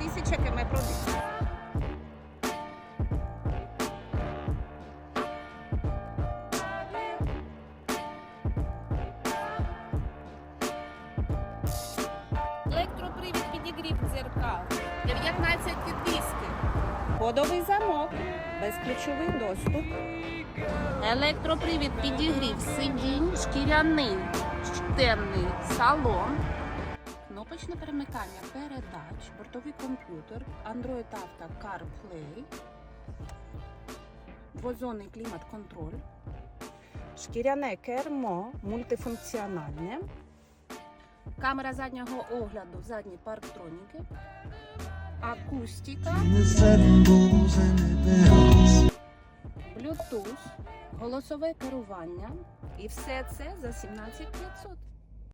тисяча км пробіг. Електропривід підігрів дзеркал. 19 диски. Кодовий замок. Безключовий доступ. Електропривід підігрів сидінь, шкіряний темний салон. Кнопочне перемикання передач, бортовий комп'ютер, Android Auto CarPlay, двозонний клімат-контроль, шкіряне кермо, мультифункціональне, камера заднього огляду, задні парктроніки, акустика. Bluetooth, голосове керування. І все це за 17500.